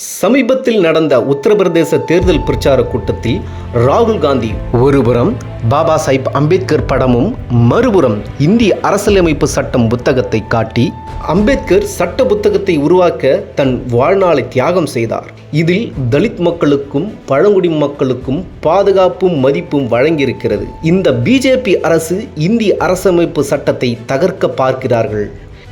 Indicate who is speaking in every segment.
Speaker 1: சமீபத்தில் நடந்த உத்தரப்பிரதேச தேர்தல் பிரச்சார கூட்டத்தில் ராகுல் காந்தி ஒருபுறம் பாபா சாஹிப் அம்பேத்கர் படமும் மறுபுறம் இந்திய அரசியலமைப்பு சட்டம் புத்தகத்தை காட்டி அம்பேத்கர் சட்ட புத்தகத்தை உருவாக்க தன் வாழ்நாளை தியாகம் செய்தார். இதில் தலித் மக்களுக்கும் பழங்குடி மக்களுக்கும் பாதுகாப்பும் மதிப்பும் வழங்கியிருக்கிறது. இந்த பிஜேபி அரசு இந்திய அரசமைப்பு சட்டத்தை தகர்க்க பார்க்கிறார்கள்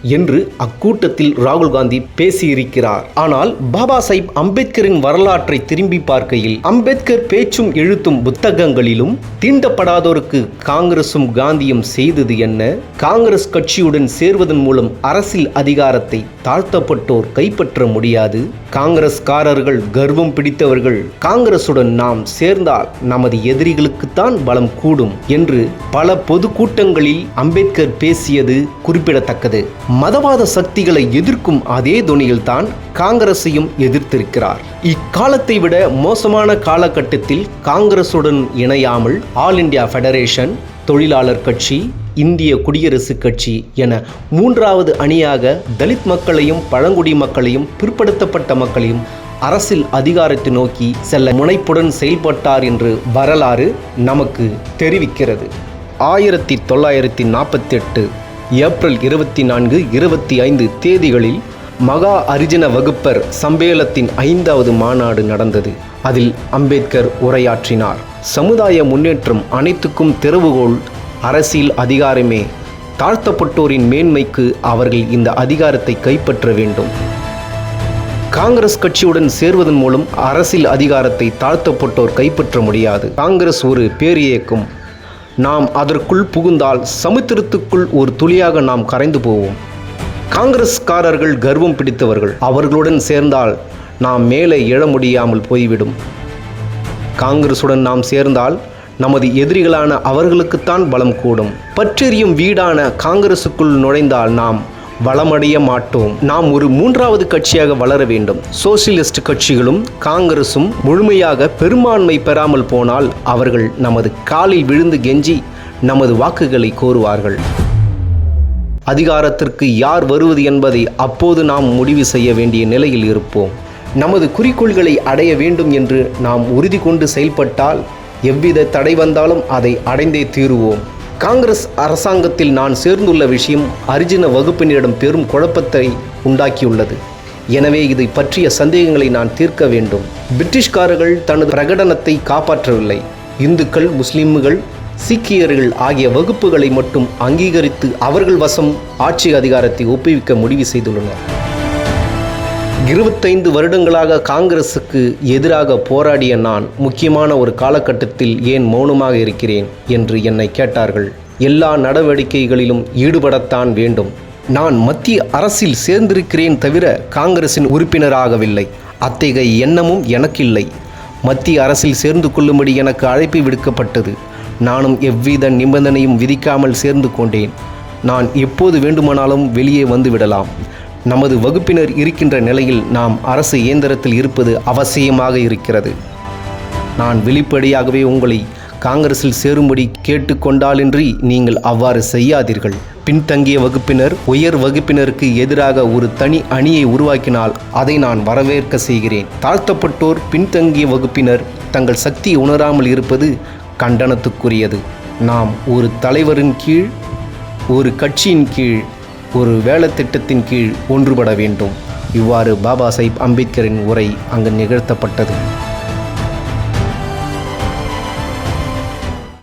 Speaker 1: என்று அக்கூட்டத்தில் ராகுல் காந்தி பேசியிருக்கிறார். ஆனால் பாபா சாஹிப் அம்பேத்கரின் வரலாற்றை திரும்பி பார்க்கையில் அம்பேத்கர் பேச்சும் எழுத்தும் புத்தகங்களிலும் தீண்டப்படாதோருக்கு காங்கிரசும் காந்தியும் செய்தது என்ன? காங்கிரஸ் கட்சியுடன் சேர்வதன் மூலம் அரசியல் அதிகாரத்தை தாழ்த்தப்பட்டோர் கைப்பற்ற முடியாது. காங்கிரஸ்காரர்கள் கர்வம் பிடித்தவர்கள் காங்கிரசுடன் நாம் சேர்ந்தால் நமது எதிரிகளுக்குத்தான் பலம் கூடும் என்று பல பொதுக்கூட்டங்களில் அம்பேத்கர் பேசியது குறிப்பிடத்தக்கது. மதவாத சக்திகளை எதிர்க்கும் அதே துணியில்தான் காங்கிரஸையும் எதிர்த்திருக்கிறார். இக்காலத்தை விட மோசமான காலகட்டத்தில் காங்கிரசுடன் இணையாமல் ஆல் இந்தியா ஃபெடரேஷன் தொழிலாளர் கட்சி இந்திய குடியரசுக் கட்சி என மூன்றாவது அணியாக தலித் மக்களையும் பழங்குடி மக்களையும் பிற்படுத்தப்பட்ட மக்களையும் அரசில் அதிகாரத்தை நோக்கி செல்ல முனைப்புடன் செயல்பட்டார் என்று வரலாறு நமக்கு தெரிவிக்கிறது. ஆயிரத்தி தொள்ளாயிரத்தி நாற்பத்தி எட்டு ஏப்ரல் இருபத்தி நான்கு இருபத்தி ஐந்து தேதிகளில் மகா அரிஜன வகுப்பர் சம்மேளத்தின் ஐந்தாவது மாநாடு நடந்தது. அதில் அம்பேத்கர் உரையாற்றினார். சமுதாய முன்னேற்றம் அனைத்துக்கும் திறவுகோள் அரசியல் அதிகாரமே. தாழ்த்தப்பட்டோரின் மேன்மைக்கு அவர்கள் இந்த அதிகாரத்தை கைப்பற்ற வேண்டும். காங்கிரஸ் கட்சியுடன் சேர்வதன் மூலம் அரசியல் அதிகாரத்தை தாழ்த்தப்பட்டோர் கைப்பற்ற முடியாது. காங்கிரஸ் ஒரு பேரியக்கம் நாம் அதற்குள் புகுந்தால் சமுத்திரத்துக்குள் ஒரு துளியாக நாம் கரைந்து போவோம். காங்கிரஸ்காரர்கள் கர்வம் பிடித்தவர்கள். அவர்களுடன் சேர்ந்தால் நாம் மேலே எழ முடியாமல் போய்விடும். காங்கிரசுடன் நாம் சேர்ந்தால் நமது எதிரிகளான அவர்களுக்குத்தான் பலம் கூடும். பற்றெறியும் வீடான காங்கிரசுக்குள் நுழைந்தால் நாம் வளமடைய மாட்டோம். நாம் ஒரு மூன்றாவது கட்சியாக வளர வேண்டும். சோசியலிஸ்ட் கட்சிகளும் காங்கிரசும் முழுமையாக பெரும்பான்மை பெறாமல் போனால் அவர்கள் நமது காலில் விழுந்து கெஞ்சி நமது வாக்குகளை கோருவார்கள். அதிகாரத்திற்கு யார் வருவது என்பதை அப்போது நாம் முடிவு செய்ய வேண்டிய நிலையில் இருப்போம். நமது குறிக்கோள்களை அடைய வேண்டும் என்று நாம் உறுதி கொண்டு செயல்பட்டால் எவ்வித தடை வந்தாலும் அதை அடைந்தே தீருவோம். காங்கிரஸ் அரசாங்கத்தில் நான் சேர்ந்துள்ள விஷயம் அரிஜின வகுப்பினரிடம் பெரும் குழப்பத்தை உண்டாக்கியுள்ளது. எனவே இதை பற்றிய சந்தேகங்களை நான் தீர்க்க வேண்டும். பிரிட்டிஷ்காரர்கள் தனது பிரகடனத்தை காப்பாற்றவில்லை. இந்துக்கள் முஸ்லிம்கள் சீக்கியர்கள் ஆகிய வகுப்புகளை மட்டும் அங்கீகரித்து அவர்கள் வசம் ஆட்சி அதிகாரத்தை ஒப்புவிக்க முடிவு செய்துள்ளனர். இருபத்தைந்து வருடங்களாக காங்கிரசுக்கு எதிராக போராடிய நான் முக்கியமான ஒரு காலகட்டத்தில் ஏன் மௌனமாக இருக்கிறேன் என்று என்னை கேட்டார்கள். எல்லா நடவடிக்கைகளிலும் ஈடுபடத்தான் வேண்டும். நான் மத்திய அரசில் சேர்ந்திருக்கிறேன் தவிர காங்கிரசின் உறுப்பினராகவில்லை. அத்தகைய எண்ணமும் எனக்கில்லை. மத்திய அரசில் சேர்ந்து கொள்ளும்படி எனக்கு அழைப்பு விடுக்கப்பட்டது. நானும் எவ்வித நிபந்தனையும் விதிக்காமல் சேர்ந்து கொண்டேன். நான் எப்போது வேண்டுமானாலும் வெளியே வந்து விடலாம். நமது வகுப்பினர் இருக்கின்ற நிலையில் நாம் அரசு இயந்திரத்தில் இருப்பது அவசியமாக இருக்கிறது. நான் வெளிப்படையாகவே உங்களை காங்கிரஸில் சேரும்படி கேட்டுக்கொண்டாலின்றி நீங்கள் அவ்வாறு செய்யாதீர்கள். பின்தங்கிய வகுப்பினர் உயர் வகுப்பினருக்கு எதிராக ஒரு தனி அணியை உருவாக்கினால் அதை நான் வரவேற்க செய்கிறேன். தாழ்த்தப்பட்டோர் பின்தங்கிய வகுப்பினர் தங்கள் சக்தியை உணராமல் இருப்பது கண்டனத்துக்குரியது. நாம் ஒரு தலைவரின் கீழ் ஒரு கட்சியின் கீழ் ஒரு வேலை திட்டத்தின் கீழ் ஒன்றுபட வேண்டும். இவ்வாறு பாபா சாஹிப் அம்பேத்கரின் உரை அங்கு நிகழ்த்தப்பட்டது.